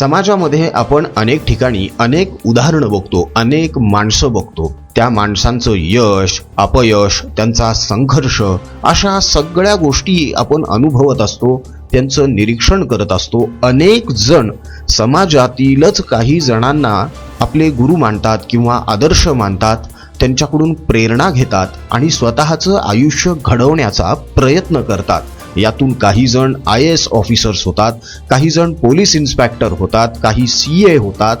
समाजामध्ये आपण अनेक ठिकाणी अनेक उदाहरणं बघतो अनेक माणसं बघतो. त्या माणसांचं यश अपयश त्यांचा संघर्ष अशा सगळ्या गोष्टी आपण अनुभवत असतो त्यांचं निरीक्षण करत असतो. अनेक जण समाजातीलच काही जणांना आपले गुरु मानतात किंवा आदर्श मानतात त्यांच्याकडून प्रेरणा घेतात आणि स्वतःचं आयुष्य घडवण्याचा प्रयत्न करतात. यातून काही जण आय एस ऑफिसर्स होतात काही जण पोलीस इन्स्पेक्टर होतात काही सी ए होतात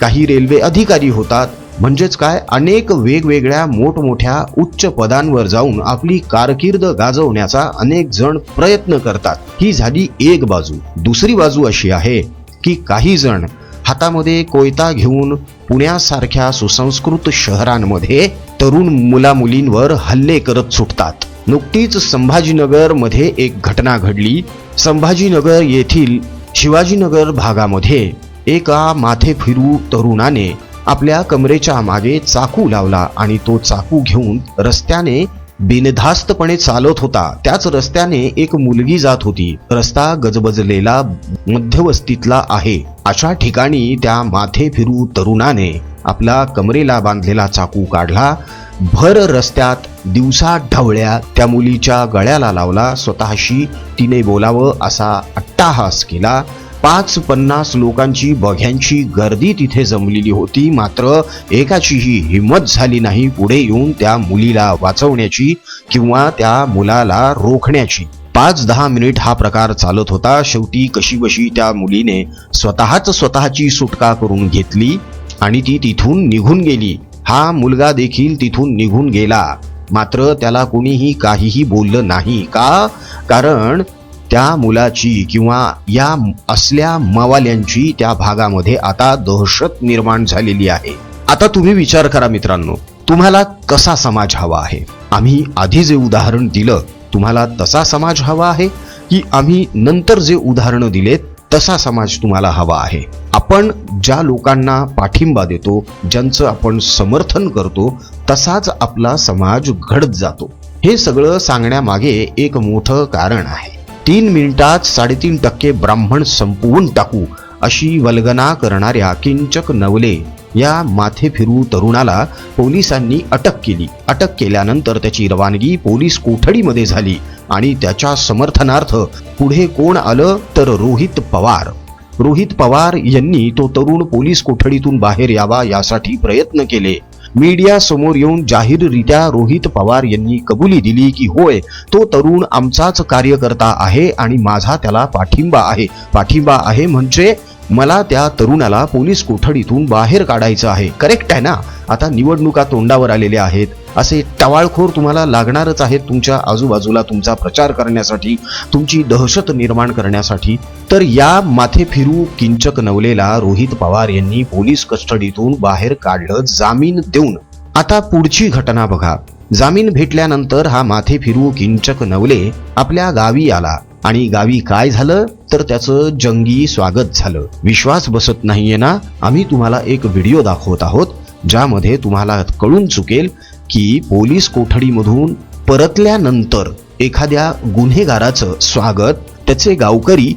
काही रेल्वे अधिकारी होतात. म्हणजेच काय? अनेक वेगवेगळ्या मोठमोठ्या उच्च पदांवर जाऊन आपली कारकीर्द गाजवण्याचा अनेक जण प्रयत्न करतात. ही झाली एक बाजू. दुसरी बाजू अशी आहे की काही जण हातामध्ये कोयता घेऊन पुण्यासारख्या सुसंस्कृत शहरांमध्ये तरुण मुलामुलींवर हल्ले करत सुटतात. नुकतीच संभाजीनगरमध्ये एक घटना घडली. संभाजीनगर येथील शिवाजीनगर भागामध्ये एका माथे फिरू तरुणाने आपल्या कमरेच्या मागे चाकू लावला आणि तो चाकू घेऊन रस्त्याने बिनधास्तपणे चालत होता. त्याच रस्त्याने एक मुलगी जात होती. रस्ता गजबजलेला मध्यवस्तीतला आहे. अशा ठिकाणी त्या माथे फिरू तरुणाने आपला कमरेला बांधलेला चाकू काढला. भर रस्त्यात दिवसा ढवळ्या त्या मुलीच्या गळ्याला लावला स्वतःशी तिने बोलावं असा अट्टाहास केला. पाच पन्नास लोकांची बघ्यांची गर्दी तिथे जमलेली होती मात्र एकाचीही हिंमत झाली नाही पुढे येऊन त्या मुलीला वाचवण्याची किंवा त्या मुलाला रोखण्याची. पाच दहा मिनिट हा प्रकार चालत होता. शेवटी कशी बशी त्या मुलीने स्वतःच स्वतःची सुटका करून घेतली आणि ती तिथून निघून गेली. हा मुलगा देखील तिथून निघून गेला. मात्र त्याला कोणीही काहीही बोललं नाही. का? कारण त्या मुलाची किंवा या असल्या मवाल्यांची त्या भागामध्ये आता दहशत निर्माण झालेली आहे. आता तुम्ही विचार करा मित्रांनो तुम्हाला कसा समाज हवा आहे? आम्ही आधी जे उदाहरण दिलं तुम्हाला तसा समाज हवा आहे? की आम्ही नंतर जे उदाहरणं दिलेत तसा समाज तुम्हाला हवा आहे. आपण ज्या लोकांना पाठिंबा देतो ज्यांचं आपण समर्थन करतो तसाच आपला समाज घडत जातो. हे सगळं सांगण्यामागे एक मोठं कारण आहे. तीन मिनिटात साडेतीन टक्के ब्राह्मण संपवून टाकू अशी वल्गना करणाऱ्या किंचक नवले या माथे फिरू तरुणाला पोलिसांनी अटक केली. अटक केल्यानंतर त्याची रवानगी पोलीस कोठडीमध्ये झाली. आणि त्याच्या समर्थनार्थ पुढे कोण आलं तर रोहित पवार. रोहित पवार यांनी तो तरुण पोलीस कोठडीतून बाहेर यावा यासाठी प्रयत्न केले. मीडिया समोर येऊन जाहीररित्या रोहित पवार यांनी कबुली दिली की होय तो तरुण आमचाच कार्यकर्ता आहे आणि माझा त्याला पाठिंबा आहे. पाठिंबा आहे म्हणजे मला त्या तरुणाला पोलीस कोठडीतून बाहेर काढायचं आहे. करेक्ट आहे ना? आता निवडणुका तोंडावर आलेल्या आहेत. असे टवाळखोर तुम्हाला लागणारच आहेत तुमच्या आजूबाजूला तुमचा प्रचार करण्यासाठी तुमची दहशत निर्माण करण्यासाठी. तर या माथे फिरू किंचक नवलेला रोहित पवार यांनी पोलीस कस्टडीतून बाहेर काढलं जामीन देऊन. आता पुढची घटना बघा. जामीन भेटल्यानंतर हा माथे फिरू किंचक नवले आपल्या गावी आला. आणि गावी काय झालं? तर त्याचं जंगी स्वागत झालं. विश्वास बसत नाहीये ना? आम्ही तुम्हाला एक व्हिडिओ दाखवत आहोत ज्यामध्ये तुम्हाला कळून चुकेल की पोलीस कोठडीमधून परतल्यानंतर एखाद्या गुन्हेगाराचं स्वागत त्याचे गावकरी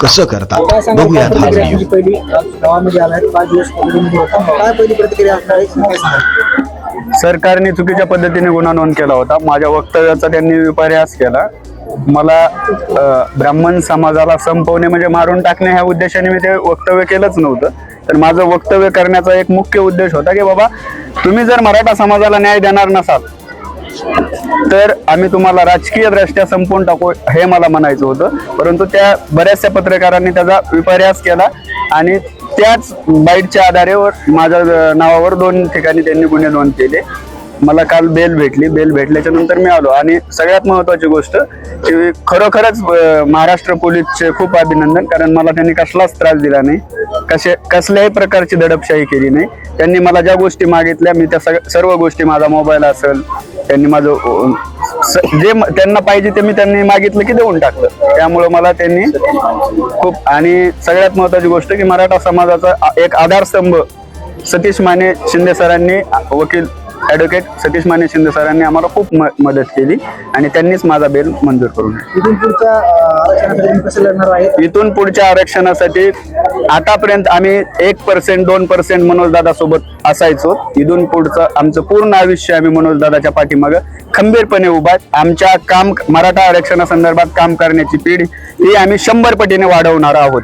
कसं करतात? बघूयात हा व्हिडिओ? सरकारने चुकीच्या पद्धतीने गुन्हा नोंद केला होता. माझ्या वक्तव्याचा त्यांनी विपर्यास केला. मला ब्राह्मण समाजाला संपवणे म्हणजे मारून टाकणे ह्या उद्देशाने मी ते वक्तव्य केलंच नव्हतं. तर माझं वक्तव्य करण्याचा एक मुख्य उद्देश होता की बाबा तुम्ही जर मराठा समाजाला न्याय देणार नसाल तर आम्ही तुम्हाला राजकीय दृष्ट्या संपवून टाकू हे मला म्हणायचं होतं. परंतु त्या बऱ्याचशा पत्रकारांनी त्याचा विपर्यास केला आणि त्याच बाईटच्या आधारेवर माझ्या नावावर दोन ठिकाणी त्यांनी गुन्हे नोंद केले. मला काल बेल भेटली. बेल भेटल्याच्या नंतर मी आलो. आणि सगळ्यात महत्वाची गोष्ट की खरोखरच महाराष्ट्र पोलीसचे खूप अभिनंदन. कारण मला त्यांनी कसलाच त्रास दिला नाही. कसे कसल्याही प्रकारची दडपशाही केली नाही. त्यांनी मला ज्या गोष्टी मागितल्या मी त्या सर्व गोष्टी माझा मोबाईल असेल त्यांनी माझं स- जे म- त्यांना पाहिजे ते मी त्यांनी मागितलं की देऊन टाकलं. त्यामुळं मला त्यांनी खूप आणि सगळ्यात महत्वाची गोष्ट की मराठा समाजाचा एक आधारस्तंभ सतीश माने शिंदे सरांनी वकील ॲडव्होकेट सतीश माने शिंदे सरांनी आम्हाला खूप म- मदत केली आणि त्यांनीच माझा बेल मंजूर करून. इथून पुढच्या आरक्षणासाठी तुम्ही कसं लढणार आहे इथून पुढच्या आरक्षणासाठी आतापर्यंत आम्ही एक पर्सेंट दोन पर्सेंट मनोज दादा सोबत असायचो इथून पुढचं आमचं पूर्ण आयुष्य आम्ही मनोज दादाच्या पाठीमागं खंबीरपणे उभा. आमच्या काम मराठा आरक्षणासंदर्भात काम करण्याची पिढी ही आम्ही शंभर पटीने वाढवणार आहोत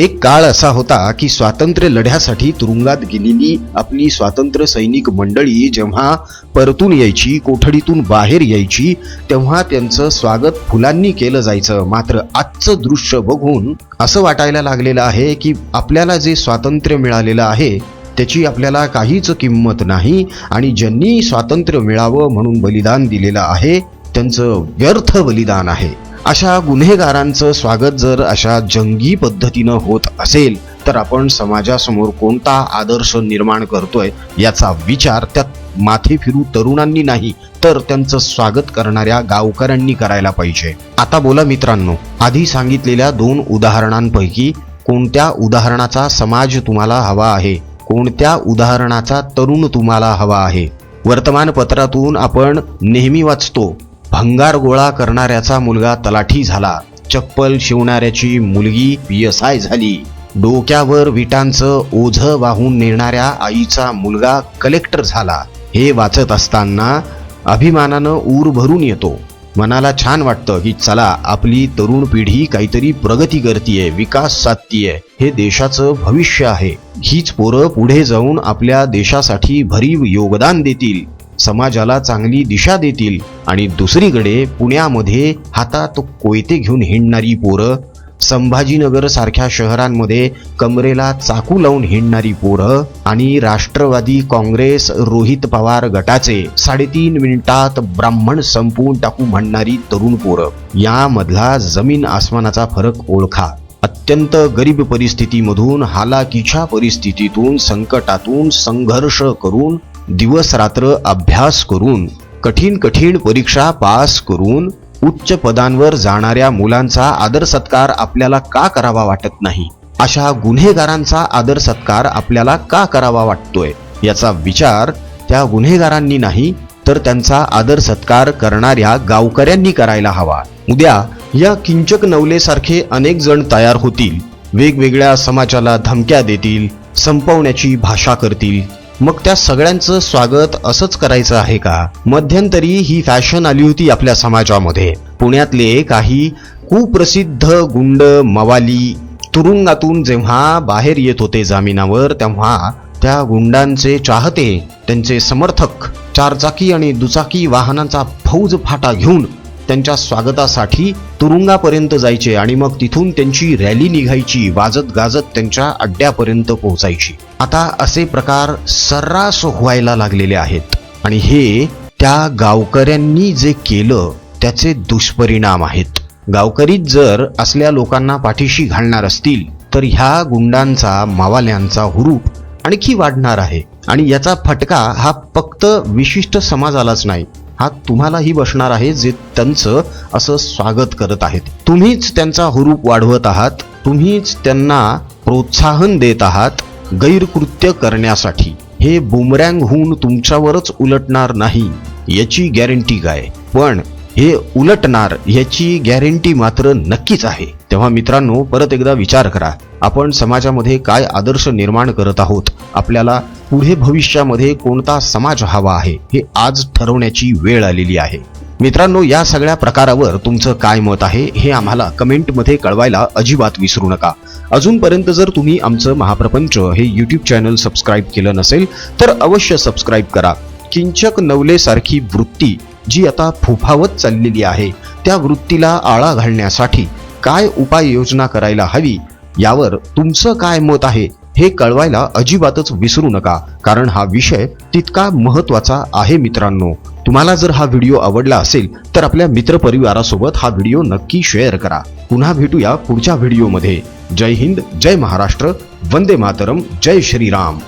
एक काळ असा होता की स्वातंत्र्य लढ्यासाठी तुरुंगात गेलेली आपली स्वातंत्र्य सैनिक मंडळी जेव्हा परतून यायची कोठडीतून बाहेर यायची तेव्हा त्यांचं स्वागत फुलांनी केलं जायचं. मात्र आजचं दृश्य बघून असं वाटायला लागलेलं आहे की आपल्याला जे स्वातंत्र्य मिळालेलं आहे त्याची आपल्याला काहीच किंमत नाही आणि ज्यांनी स्वातंत्र्य मिळावं म्हणून बलिदान दिलेलं आहे त्यांचं व्यर्थ बलिदान आहे. अशा गुन्हेगारांचं स्वागत जर अशा जंगी पद्धतीनं होत असेल तर आपण समाजासमोर कोणता आदर्श निर्माण करतोय याचा विचार त्यात माथे फिरू तरुणांनी नाही तर त्यांचं स्वागत करणाऱ्या गावकऱ्यांनी करायला पाहिजे. आता बोला मित्रांनो आधी सांगितलेल्या दोन उदाहरणांपैकी कोणत्या उदाहरणाचा समाज तुम्हाला हवा आहे कोणत्या उदाहरणाचा तरुण तुम्हाला हवा आहे? वर्तमानपत्रातून आपण नेहमी वाचतो भंगार गोळा करणाऱ्याचा मुलगा तलाठी झाला. चप्पल शिवणाऱ्याची मुलगी पीएसआय झाली. डोक्यावर विटांचं ओझं वाहून नेणाऱ्या आईचा मुलगा कलेक्टर झाला. हे वाचत असताना अभिमानानं ऊर भरून येतो. मनाला छान वाटतं की चला आपली तरुण पिढी काहीतरी प्रगती करतीये विकास साधतीये हे देशाचं भविष्य आहे. हीच पोरं पुढे जाऊन आपल्या देशासाठी भरीव योगदान देतील. समाजाला चांगली दिशा देतील आणि दुसरीकडे पुण्यामध्ये हातात कोयते घेऊन हिंडणारी पोरं संभाजीनगर सारख्या शहरांमध्ये कमरेला चाकू लावून हिंडणारी पोरं आणि राष्ट्रवादी काँग्रेस रोहित पवार गटाचे साडेतीन मिनिटात ब्राह्मण संपवून टाकू म्हणणारी तरुण पोरं. यामधला जमीन आसमानाचा फरक ओळखा. अत्यंत गरीब परिस्थितीमधून हालाकीच्या परिस्थितीतून संकटातून संघर्ष करून दिवस रात्र अभ्यास करून कठीण कठीण परीक्षा पास करून उच्च पदांवर जाणाऱ्या मुलांचा आदर सत्कार आपल्याला का करावा वाटत नाही? अशा गुन्हेगारांचा आदर सत्कार आपल्याला का करावा वाटतोय? याचा विचार त्या गुन्हेगारांनी नाही तर त्यांचा आदर सत्कार करणाऱ्या गावकऱ्यांनी करायला हवा. उद्या या किंचक नवलेसारखे अनेक जण तयार होतील वेगवेगळ्या समाजाला धमक्या देतील संपवण्याची भाषा करतील. मग त्या सगळ्यांचं स्वागत असंच करायचं आहे का? मध्यंतरी ही फॅशन आली होती आपल्या समाजामध्ये. पुण्यातले काही कुप्रसिद्ध गुंड मवाली तुरुंगातून जेव्हा बाहेर येत होते जामिनावर तेव्हा त्या गुंडांचे चाहते त्यांचे समर्थक चारचाकी आणि दुचाकी वाहनांचा फौज फाटा घेऊन त्यांच्या स्वागतासाठी तुरुंगापर्यंत जायचे आणि मग तिथून त्यांची रॅली निघायची वाजत गाजत त्यांच्या अड्ड्यापर्यंत पोहोचायची. आता असे प्रकार सर्रास व्हायला लागलेले आहेत. आणि हे त्या गावकऱ्यांनी जे केलं त्याचे दुष्परिणाम आहेत. गावकरीत जर असल्या लोकांना पाठीशी घालणार असतील तर ह्या गुंडांचा मावाल्यांचा हुरूप आणखी वाढणार आहे. आणि याचा फटका हा फक्त विशिष्ट समाजालाच नाही हा तुम्हालाही बसणार आहे जे त्यांचं असं स्वागत करत आहेत. तुम्हीच त्यांचा हुरूप वाढवत आहात तुम्हीच त्यांना प्रोत्साहन देत आहात गैरकृत्य करण्यासाठी. हे बुमरँग होऊन तुमच्यावरच उलटणार नाही याची गॅरंटी काय? पण हे उलटणार याची गॅरंटी मात्र नक्कीच आहे. तेव्हा मित्रांनो परत एकदा विचार करा आपण समाजामध्ये काय आदर्श निर्माण करत आहोत? आपल्याला पुढे भविष्यामध्ये कोणता समाज हवा आहे? हे आज ठरवण्याची वेळ आलेली आहे. मित्रांनो या सगळ्या प्रकारावर तुमचं काय मत आहे हे आम्हाला कमेंटमध्ये कळवायला अजिबात विसरू नका. अजूनपर्यंत जर तुम्ही आमचं महाप्रपंच हे यूट्यूब चॅनल सबस्क्राईब केलं नसेल तर अवश्य सबस्क्राईब करा. किंचक नवलेसारखी वृत्ती जी आता फुफावत चाललेली आहे त्या वृत्तीला आळा घालण्यासाठी काय उपाययोजना करायला हवी यावर तुमचं काय मत आहे हे कळवायला अजिबातच विसरू नका. कारण हा विषय तितका महत्त्वाचा आहे मित्रांनो. तुम्हाला जर हा व्हिडिओ आवडला असेल तर आपल्या मित्रपरिवारासोबत हा व्हिडिओ नक्की शेअर करा. पुन्हा भेटूया पुढच्या व्हिडिओमध्ये. जय हिंद जय महाराष्ट्र वंदे मातरम जय श्रीराम.